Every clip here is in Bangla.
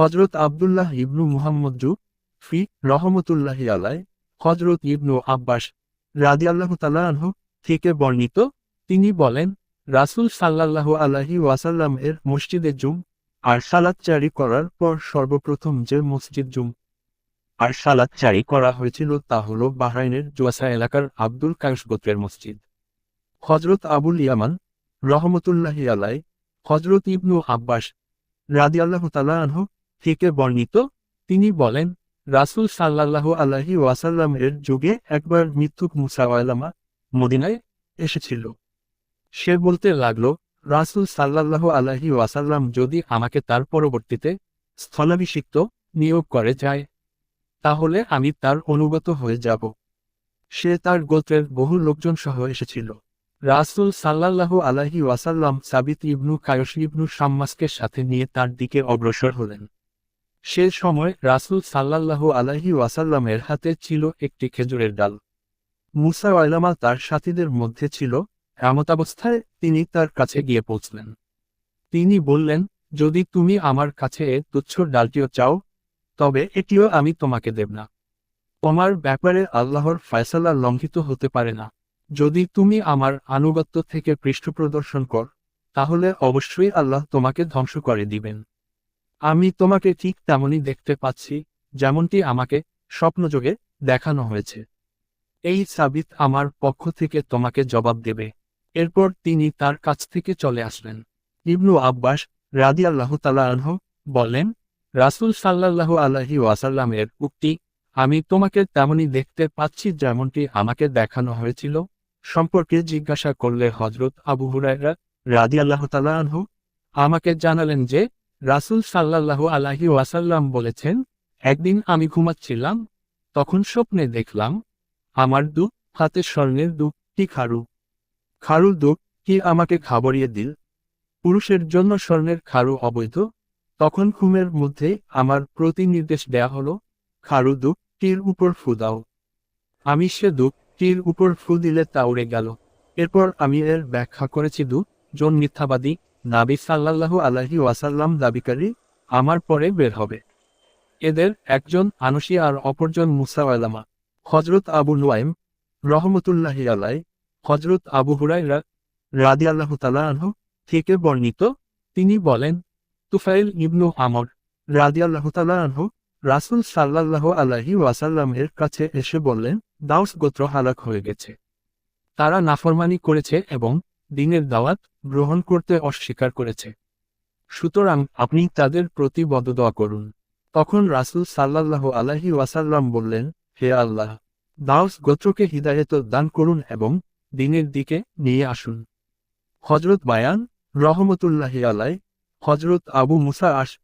হজরত আবদুল্লাহ ইবনু মুহাম্মদ ফি রহমতুল্লাহি আলাই হজরত ইবনু আব্বাস রাদিয়াল্লাহু তাআলা আনহু থেকে বর্ণিত। তিনি বলেন, রাসূল সাল্লাল্লাহু আলাহি ওয়াসাল্লাম এর মসজিদে জুম আর সালাত জারি করার পর সর্বপ্রথম যে মসজিদ জুম আর সালাত জারি করা হয়েছিল তা হল বাহরাইনের জুয়াসা এলাকার আব্দুল কায়ুস গোত্রের মসজিদ। হজরত আবুল ইয়ামান রহমতুল্লাহি আলাই হজরত ইবনু আব্বাস রাদিয়াল্লাহু তাআলা আনহু থেকে বর্ণিত, তিনি বলেন, রাসূল সাল্লাল্লাহু আলাইহি ওয়াসাল্লাম এর যুগে একবার মিথ্যুক মুসাওয়ালামা মদিনায় এসেছিল। সে বলতে লাগল, রাসূল সাল্লাল্লাহু আলাইহি ওয়াসাল্লাম যদি আমাকে তার পরবর্তীতে স্থলাভিষিক্ত নিয়োগ করে যায়, তাহলে আমি তার অনুগত হয়ে যাব। সে তার গোত্রের বহু লোকজন সহ এসেছিল। রাসূল সাল্লাল্লাহু আলাইহি ওয়াসাল্লাম সাবিত ইবনু কায়স ইবনু শাম্মাসকে সাথে নিয়ে তার দিকে অগ্রসর হলেন। সে সময় রাসূল সাল্লাল্লাহু আলাইহি ওয়াসাল্লামের হাতে ছিল একটি খেজুরের ডাল। মুসা ওয়াইলামা তার সাথীদের মধ্যে ছিল এমতাবস্থায় তিনি তার কাছে গিয়ে পৌঁছলেন। তিনি বললেন, যদি তুমি আমার কাছে তুচ্ছ ডালটিও চাও, তবে এটিও আমি তোমাকে দেব না। তোমার ব্যাপারে আল্লাহর ফয়সালা লঙ্ঘিত হতে পারে না। যদি তুমি আমার আনুগত্য থেকে পৃষ্ঠ প্রদর্শন কর, তাহলে অবশ্যই আল্লাহ তোমাকে ধ্বংস করে দিবেন। আমি তোমাকে ঠিক তেমনই দেখতে পাচ্ছি, যেমনটি আমাকে স্বপ্নযোগে দেখানো হয়েছে। এই সাবিত আমার পক্ষ থেকে তোমাকে জবাব দেবে। এরপর তিনি তার কাছ থেকে চলে আসলেন। ইবনু আব্বাস রাদি আল্লাহ তালাহ বলেন, রাসূল সাল্লাল্লাহু আলাহি ওয়াসাল্লামের উক্তি, আমি তোমাকে তেমনই দেখতে পাচ্ছি যেমনটি আমাকে দেখানো হয়েছিল সম্পর্কে জিজ্ঞাসা করলে হজরত আবু হুরায়রা রাদি আল্লাহ তালাহ আমাকে জানালেন যে রাসূল সাল্লাল্লাহু আলাহি ওয়াসাল্লাম বলেছেন, একদিন আমি ঘুমাচ্ছিলাম, তখন স্বপ্নে দেখলাম, আমার দু হাতে স্বর্ণের দুটি খারু? খারুর দুঃখ কি আমাকে খাবরিয়ে দিল? পুরুষের জন্য স্বর্ণের খারু অবৈধ? তখন ঘুমের মধ্যে আমার প্রতি নির্দেশ দেয়া হলো, খারু দুঃখটির উপর ফু দাও। আমি সে দুঃখটির উপর ফু দিলে তা উড়ে গেল। এরপর আমি এর ব্যাখ্যা করেছি দু জন মিথ্যাবাদী নাবি সাল্লাল্লাহু আলাহি ওয়াসাল্লাম দাবিকারী আমার পরে বের হবে। এদের একজন আনসি আর অপরজন মুসাওয়ালামা হজরত আবু নুয়াইম রহমতুল্লাহি আলাই হজরত আবু হুরাইরা রাদি আল্লাহ তালাহ থেকে বর্ণিত, তিনি বলেন, তুফাইল ইবনু আমর রাদি আল্লাহ তালাহ রাসুল সাল্লাল্লাহ আলাহি ওয়াসাল্লামের কাছে এসে বললেন দাউস গোত্র হালাক হয়ে গেছে। তারা নাফরমানি করেছে এবং দিনের দাওয়াত গ্রহণ করতে অস্বীকার করেছে। সুতরাং আপনি তাদের প্রতি বদদোয়া করুন। তখন রাসুল সাল্লাল্লাহু আলাহি ওয়াসাল্লাম বললেন, হে আল্লাহ, দাউস গোত্রকে হৃদায়ত দান করুন এবং দিনের দিকে নিয়ে আসুন। হজরত বায়ান রহমতুল্লাহ আলাই হজরত আবু মুসা আস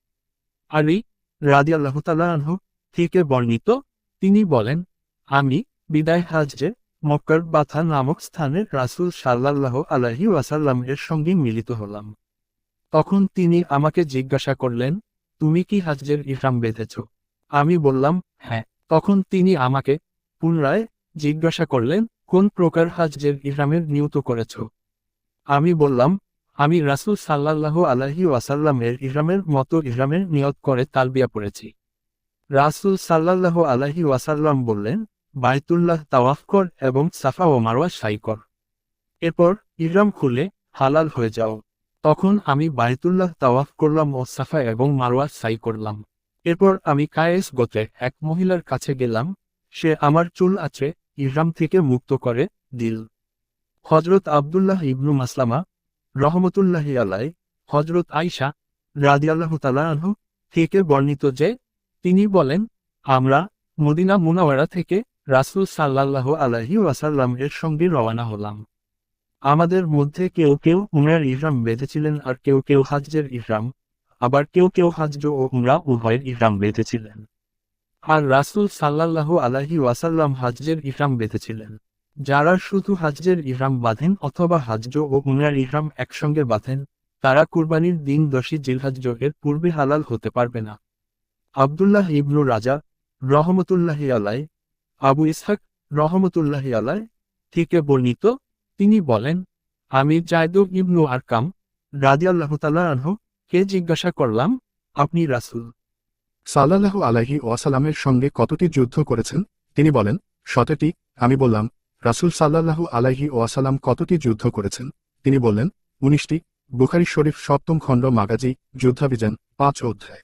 আলী রাদিয়াল্লাহ তালাহ থেকে বর্ণিত, তিনি বলেন, আমি বিদায় হাজে মক্কার বাথা নামক স্থানে রাসুল সাল্লাল্লাহ আলাহি ওয়াসাল্লাম এর সঙ্গে মিলিত হলাম। তখন তিনি আমাকে জিজ্ঞাসা করলেন, তুমি কি হাজের ইহরাম বেঁধেছ? আমি বললাম হ্যাঁ। তখন তিনি আমাকে পুনরায় জিজ্ঞাসা করলেন, কোন প্রকার হাজের ইহরামের নিয়ত করেছ? আমি বললাম, আমি রাসুল সাল্লাল্লাহু আলাহি ওয়াসাল্লামের ইহরামের মতো ইহরামের নিয়ত করে তালবিয়া পড়েছি। রাসুল সাল্লাল্লাহু আলাহি ওয়াসাল্লাম বললেন বাইতুল্লাহ তাওয়াফ কর এবং সাফা ও মারওয়া সাই কর। এরপর ইহরাম খুলে হালাল হয়ে যাও। তখন আমি বাইতুল্লাহ তাওয়াফ করলাম ও সাফা এবং মারওয়া সাই করলাম। এরপর আমি কায়েস গোত্রে এক মহিলার কাছে গেলাম। সে আমার চুল আছে ইহরাম থেকে মুক্ত করে দিল। হজরত আবদুল্লাহ ইবনু মাসলামা রহমতুল্লাহি আলাই হজরত আইসা রাদিয়াল্লাহ তালাহ থেকে বর্ণিত যে, তিনি বলেন, আমরা মদিনা মুনাওয়ারা থেকে রাসুল সাল্লাল্লাহু আলাহি ওয়াসাল্লাম এর সঙ্গে রওয়ানা হলাম। আমাদের মধ্যে কেউ কেউ উমরার ইহরাম বেঁধেছিলেন আর কেউ কেউ হাজ্জের ইহরাম, আবার কেউ কেউ হাজ্জ ও উমরা উভয়ের ইহরাম বেঁধেছিলেন। আর রাসুল সাল্লাল্লাহু আলাহি ওয়াসাল্লাম হাজ্জের ইহরাম বেঁধেছিলেন। যারা শুধু হাজ্জের ইহরাম বাঁধেন অথবা হাজ্জ ও উমরার ইহরাম একসঙ্গে বাঁধেন, তারা কুরবানির দিন দশী জিলহাজ্জ পূর্বে হালাল হতে পারবে না। আবদুল্লাহ ইবনু রাজা রহমতুল্লাহি আলাই আবু ইসহাক রহমতুল্লাহি আলাই থেকে বর্ণিত। তিনি বলেন, আমি জায়দুব ইবনু আরকাম রাদিয়াল্লাহ তাল্লাহ কে জিজ্ঞাসা করলাম, আপনি রাসুল? সাল্লাল্লাহু আলাইহি ওয়াসালামের সঙ্গে কতটি যুদ্ধ করেছেন? তিনি বলেন, সতেরটি। আমি বললাম, রাসূল সাল্লাল্লাহু আলাইহি ওয়াসালাম কতটি যুদ্ধ করেছেন? তিনি বললেন, উনিশটি। বুখারি শরীফ সপ্তম খণ্ড মাগাজি, যুদ্ধাভিযান, পাঁচ অধ্যায়।